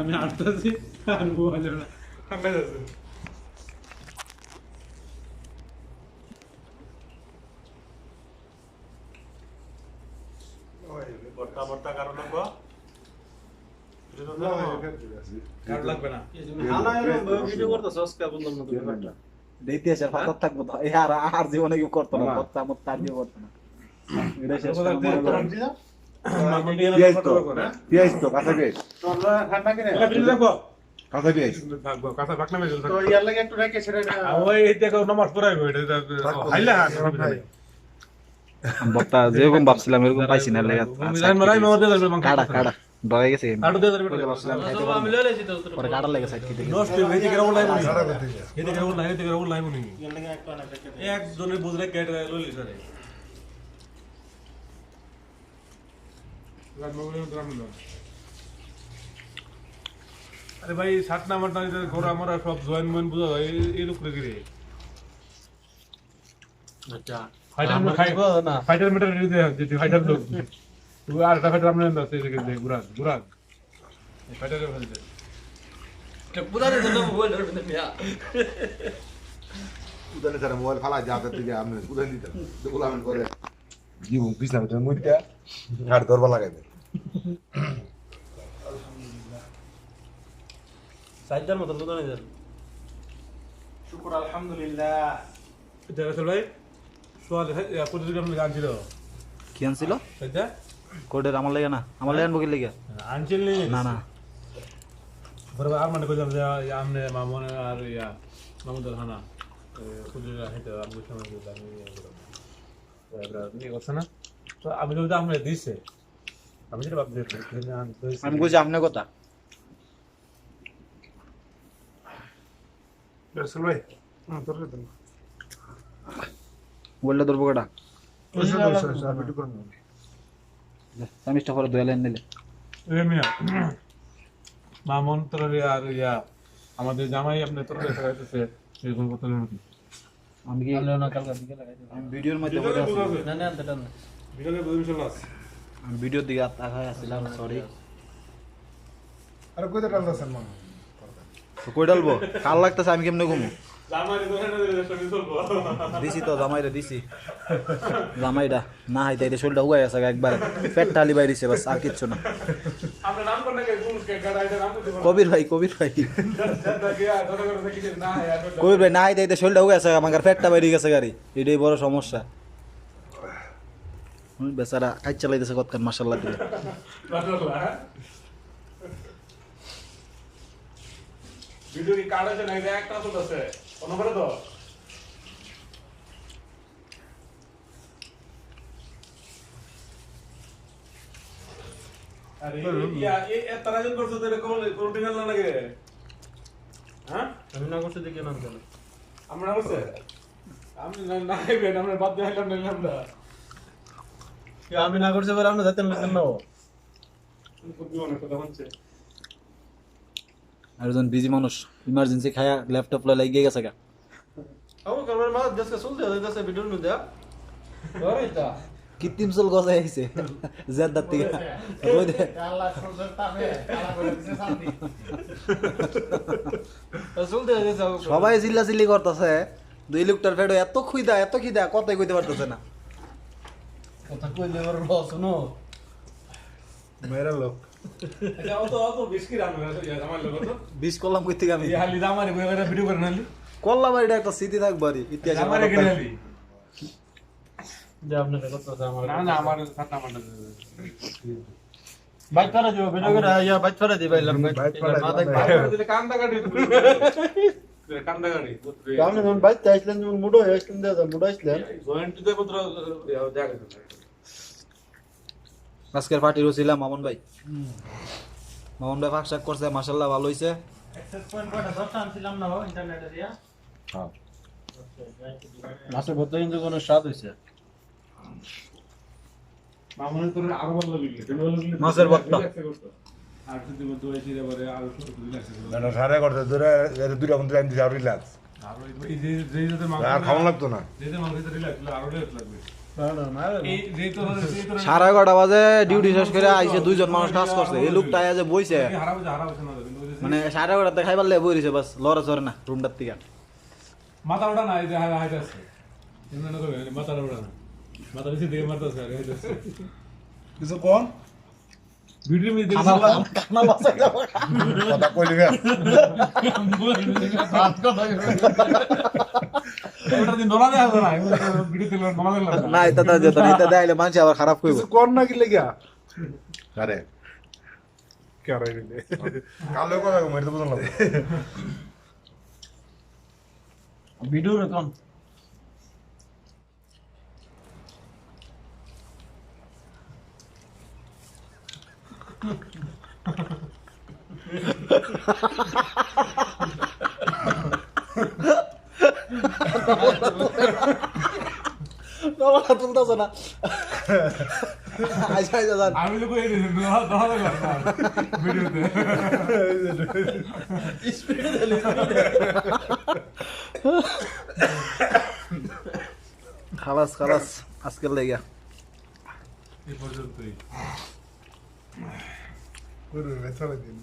আমি আটটাছি আর মোবাইলে না। ঠান্ডা বর্তা বর্তা কারণ লাগবো? কারও লাগবে না। ভিডিও করতেছ আজকে বললাম না তুমি ব্যাপারটা ইতিহাসের পাথর থাকব তো। আর আর জীবনে কেউ করতো না কর্তা মত তার দিয়ে করতো না। এটা শেষ। পেঁয়াজ তো কাঁচা পেঁয়াজ কাঁচা পেঁয়াজ তো ইয়ার লাগে একটু রেখে সেটা ওই দেখো নামাজ পড়াইবো এটা হাইলা বক্তা যেরকম ভাবছিলাম এরকম পাইছি না লেগে ডরে গেছে। পরে একজনের বুঝলে কেটে লইলি স্যার আরে ভাই ষাট নাম্বার না ঘোরা মারা সব জয়েন ময়েন বুঝা হয় এই লোক রে আচ্ছা। ফাইটার মিটার যেতে ফাইটার লোক। তুই আর একটা ফাইটার আমরা আছে এদিকে দে গুরাজ গুরাজ ফাইটার ফেলতে পুরানো জন্য মোবাইল ধরবেন মিয়া। উদানে স্যার মোবাইল ফালা যা আপনি উদান করে জীব বিছনা ভিতরে মুইটা আর দরবা লাগাই দেন সাইডার মতো দুটো নিয়ে শুকুর আলহামদুলিল্লাহ। এটা আসলে ভাই সোয়াল পঁচিশ গ্রাম আনছিল। কি আনছিল? সেটা কোডের আমার লেগে না আমার লেগে বুকির লেগে? আনছিল নি না না। বড় আর মানে কইলাম যে আমনে মামন আর ইয়া মামুদুল হানা পঁচিশ গ্রাম আমি সময় দিলাম নিয়ে করছে না? তো আমি যদি আমরা দিছে। আমি যেটা ভাবছি আমি কইছি আপনার কথা। ভাই দেন বললে ধরবো কটা? সামিস্টা পরে দুয়া লাইন নিলে মামন তোর আর ইয়া আমাদের জামাই আপনি তোর দেখা যাইতেছে এরকম কথা নাকি? আমি কি না কালকে দিকে লাগাই দেব। আমি ভিডিওর মধ্যে বলে না না বিকালে বুঝে মিশাল আছে আমি ভিডিওর দিকে তাকায় আসছিলাম সরি আরে কইতে টানদাছেন মা? তো কই ডালবো? কাল লাগতেছে আমি কেমনে ঘুমু? দিছি তো জামাইরে দিছি। জামাইটা না হাইতে এটা শরীরটা উগাই আছে একবার পেট টালি বাইরিছে বাস আর কিচ্ছু না। কবির ভাই কবির ভাই। কবির ভাই না হাইতে এটা শরীরটা উগাই আছে আমার পেটটা বাইরে গেছে গাড়ি। এটাই বড় সমস্যা। বেচারা কাজ চালাইতেছে কতক্ষণ মাসাল্লাহ দিলে ভিডিও কি কাট আছে না? একটা চলতেছে কোন করে তো আরে ইয়া এ তারা করছ তো এটা কোন কোন না লাগে হ্যাঁ? আমি না করতে দেখি না আনতে আমরা করছে? আমি না না আমরা বাদ দিয়ে না। আমরা আমি না করতে পারে আমরা যাইতেন লাগেন না আর একজন বিজি মানুষ ইমার্জেন্সি খায়া ল্যাপটপ লাই লাগিয়ে গেছে গা। আবু কালবার মা দেশকে চলতে যাইতেছে ভিডিওর মধ্যে ওরে তা কৃত্রিম চুল গজাই আইছে। জেদ্দার থেকে। ওই দে? চলতে যাইতেছে আবু সবাই চিল্লা চিল্লি করতেছে। দুই লোকটার ফেডো এত খুইদা এত খিদা কথাই কইতে পারতেছে না। কথা কইলে ওর লস শুনো মেরা লোক আচ্ছা অত অত বিস্কি রাম আমার লোক তো বিশ করলাম কই আমি হালি দামারে বই করে ভিডিও করে নালি করলাম আর এটা একটা স্মৃতি থাকব আর ইতিহাস দামারে কিনে নালি যে আপনার কথা আমার না না আমার সাতটা মান্ডা বাইক ফেরা দিব ভিডিও করে ইয়া বাইক ফেরা বাইক কান্দা গাড়ি আপনি যখন বাইক চাইছিলেন যখন মুডো হয়েছিলেন দাদা মুডো আসলেন আজকের পার্টির ছিলাম মামুন ভাই মামুন ভাই ফাঁক করছে মাসাল্লাহ ভালো হইছে। অ্যাক্সেস পয়েন্ট কটা দশটা আনছিলাম না বাবা ইন্টারনেটে দিয়া। হ্যাঁ। মাছের ভর্তা কিন্তু কোনো স্বাদ হয়েছে মাছের ভর্তা। মানে সারা করতে দূরে দুইটা বন্ধু টাইম দিছে আর রিল্যাক্স আর লাগতো না। সাড়ে এগারোটা বাজে ডিউটি শেষ করে আইসে দুইজন মানুষ কাজ করছে। এই লোকটা যে বইছে না মানে সাড়ে এগারোটাতে খাইবার লেগে বই রয়েছে বাস লড়ে চড়ে না রুমটার থেকে মাথা ওঠা না এই যে হাইট আছে। এমনি না করবে মাথা ওঠা না। মাথা বেশি দিয়ে মারতেছে আর কিছু কম ভিডিও মধ্যে দেখছি কথা কইলি দেয়া যায় না ভিডিও এটা তো যেত না এটা দেখাইলে মানুষ আবার খারাপ করব কিছু না কি লেগা আরে কে আর আইলে কালো কথা মেরে বুঝলাম না ভিডিও কোন নমলা তুলতেছে না আচ্ছা আচ্ছা যান আমি তো কই দিছি ধরা ধরা দিলাম ভিডিওতে খালাস খালাস আজকের লেগে এই পর্যন্তই করে বেচারা দিন